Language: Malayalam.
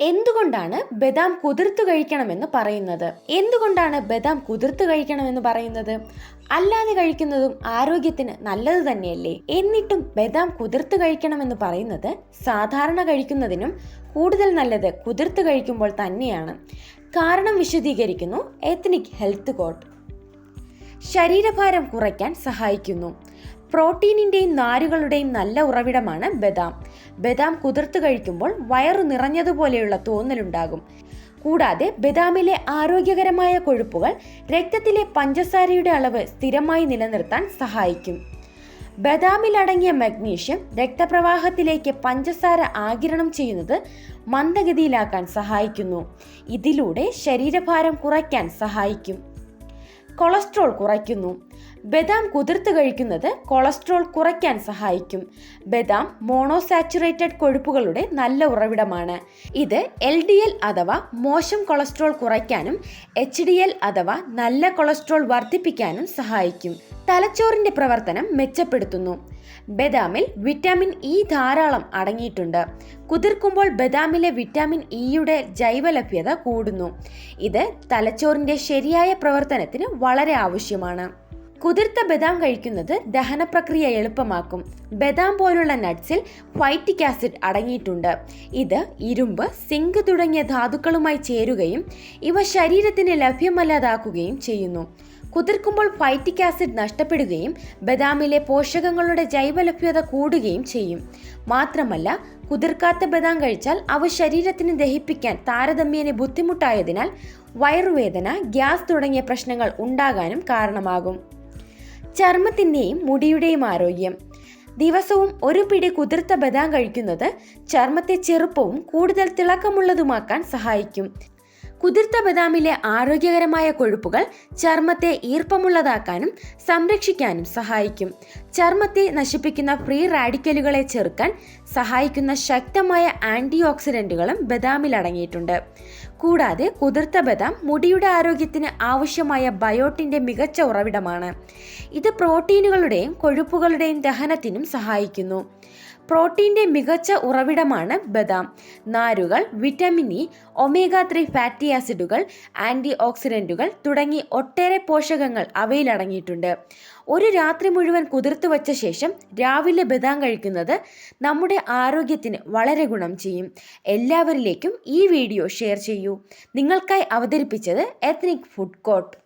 എന്തുകൊണ്ടാണ് ബദാം കുതിർത്ത് കഴിക്കണമെന്ന് പറയുന്നത്? എന്തുകൊണ്ടാണ് ബദാം കുതിർത്ത് കഴിക്കണമെന്ന് പറയുന്നത്? അല്ലാതെ കഴിക്കുന്നതും ആരോഗ്യത്തിന് നല്ലത് തന്നെയല്ലേ? എന്നിട്ടും ബദാം കുതിർത്ത് കഴിക്കണമെന്ന് പറയുന്നത് സാധാരണ കഴിക്കുന്നതിനും കൂടുതൽ നല്ലത് കുതിർത്ത് കഴിക്കുമ്പോൾ തന്നെയാണ്. കാരണം വിശദീകരിക്കുന്നു എത്നിക് ഹെൽത്ത് കോട്ട് ശരീരഭാരം കുറയ്ക്കാൻ സഹായിക്കുന്നു. പ്രോട്ടീനിന്റെയും നാരുകളുടെയും നല്ല ഉറവിടമാണ് ബദാം. ബദാം കുതിർത്ത് കഴിക്കുമ്പോൾ വയറു നിറഞ്ഞതുപോലെയുള്ള തോന്നലുണ്ടാകും. കൂടാതെ ബദാമിലെ ആരോഗ്യകരമായ കൊഴുപ്പുകൾ രക്തത്തിലെ പഞ്ചസാരയുടെ അളവ് സ്ഥിരമായി നിലനിർത്താൻ സഹായിക്കും. ബദാമിൽ അടങ്ങിയ മഗ്നീഷ്യം രക്തപ്രവാഹത്തിലേക്ക് പഞ്ചസാര ആകിരണം ചെയ്യുന്നത് മന്ദഗതിയിലാക്കാൻ സഹായിക്കുന്നു. ഇതിലൂടെ ശരീരഭാരം കുറയ്ക്കാൻ സഹായിക്കും. കൊളസ്ട്രോൾ കുറയ്ക്കുന്നു. ബദാം കുതിർത്ത് കഴിക്കുന്നത് കൊളസ്ട്രോൾ കുറയ്ക്കാൻ സഹായിക്കും. ബദാം മോണോസാച്ചുറേറ്റഡ് കൊഴുപ്പുകളുടെ നല്ല ഉറവിടമാണ്. ഇത് എൽ ഡി എൽ അഥവാ മോശം കൊളസ്ട്രോൾ കുറയ്ക്കാനും എച്ച് ഡി എൽ അഥവാ നല്ല കൊളസ്ട്രോൾ വർദ്ധിപ്പിക്കാനും സഹായിക്കും. തലച്ചോറിന്റെ പ്രവർത്തനം മെച്ചപ്പെടുത്തുന്നു. ബദാമിൽ വിറ്റാമിൻ ഇ ധാരാളം അടങ്ങിയിട്ടുണ്ട്. കുതിർക്കുമ്പോൾ ബദാമിലെ വിറ്റാമിൻ ഇയുടെ ജൈവലഭ്യത കൂടുന്നു. ഇത് തലച്ചോറിന്റെ ശരിയായ പ്രവർത്തനത്തിന് വളരെ ആവശ്യമാണ്. കുതിർത്ത ബദാം കഴിക്കുന്നത് ദഹന പ്രക്രിയ എളുപ്പമാക്കും. ബദാം പോലുള്ള നട്ട്സിൽ ഫൈറ്റിക് ആസിഡ് അടങ്ങിയിട്ടുണ്ട്. ഇത് ഇരുമ്പ് സിങ്ക് തുടങ്ങിയ ധാതുക്കളുമായി ചേരുകയും ഇവ ശരീരത്തിന് ലഭ്യമല്ലാതാക്കുകയും ചെയ്യുന്നു. കുതിർക്കുമ്പോൾ ഫൈറ്റിക് ആസിഡ് നഷ്ടപ്പെടുകയും ബദാമിലെ പോഷകങ്ങളുടെ ജൈവലഭ്യത കൂടുകയും ചെയ്യും. മാത്രമല്ല കുതിർക്കാത്ത ബദാം കഴിച്ചാൽ അവ ശരീരത്തിന് ദഹിപ്പിക്കാൻ താരതമ്യേന ബുദ്ധിമുട്ടായതിനാൽ വയറുവേദന ഗ്യാസ് തുടങ്ങിയ പ്രശ്നങ്ങൾ ഉണ്ടാകാനും കാരണമാകും. ചർമ്മത്തിന്റെയും മുടിയുടെയും ആരോഗ്യം. ദിവസവും ഒരു പിടി കുതിർത്ത ബദാം കഴിക്കുന്നത് ചർമ്മത്തെ ചെറുപ്പവും കൂടുതൽ തിളക്കമുള്ളതുമാക്കാൻ സഹായിക്കും. കുതിർത്ത ബദാമിലെ ആരോഗ്യകരമായ കൊഴുപ്പുകൾ ചർമ്മത്തെ ഈർപ്പമുള്ളതാക്കാനും സംരക്ഷിക്കാനും സഹായിക്കും. ചർമ്മത്തെ നശിപ്പിക്കുന്ന ഫ്രീ റാഡിക്കലുകളെ ചെറുക്കാൻ സഹായിക്കുന്ന ശക്തമായ ആന്റി ഓക്സിഡന്റുകളും ബദാമിൽ അടങ്ങിയിട്ടുണ്ട്. കൂടാതെ കുതിർത്ത ബദാം മുടിയുടെ ആരോഗ്യത്തിന് ആവശ്യമായ ബയോട്ടിന്റെ മികച്ച ഉറവിടമാണ്. ഇത് പ്രോട്ടീനുകളുടെയും കൊഴുപ്പുകളുടെയും ദഹനത്തിനും സഹായിക്കുന്നു. പ്രോട്ടീന്റെ മികച്ച ഉറവിടമാണ് ബദാം. നാരുകൾ vitamin E omega three fatty ആസിഡുകൾ ആന്റി ഓക്സിഡന്റുകൾ തുടങ്ങി ഒട്ടേറെ പോഷകങ്ങൾ അവയിൽ അടങ്ങിയിട്ടുണ്ട്. ഒരു രാത്രി മുഴുവൻ കുതിർത്തു വച്ച ശേഷം രാവിലെ ബദാം കഴിക്കുന്നത് നമ്മുടെ ആരോഗ്യത്തിന് വളരെ ഗുണം ചെയ്യും. എല്ലാവരിലേക്കും ഈ വീഡിയോ ഷെയർ ചെയ്യൂ. നിങ്ങൾക്കായി അവതരിപ്പിച്ചത് എത്നിക് ഫുഡ് കോർട്ട്.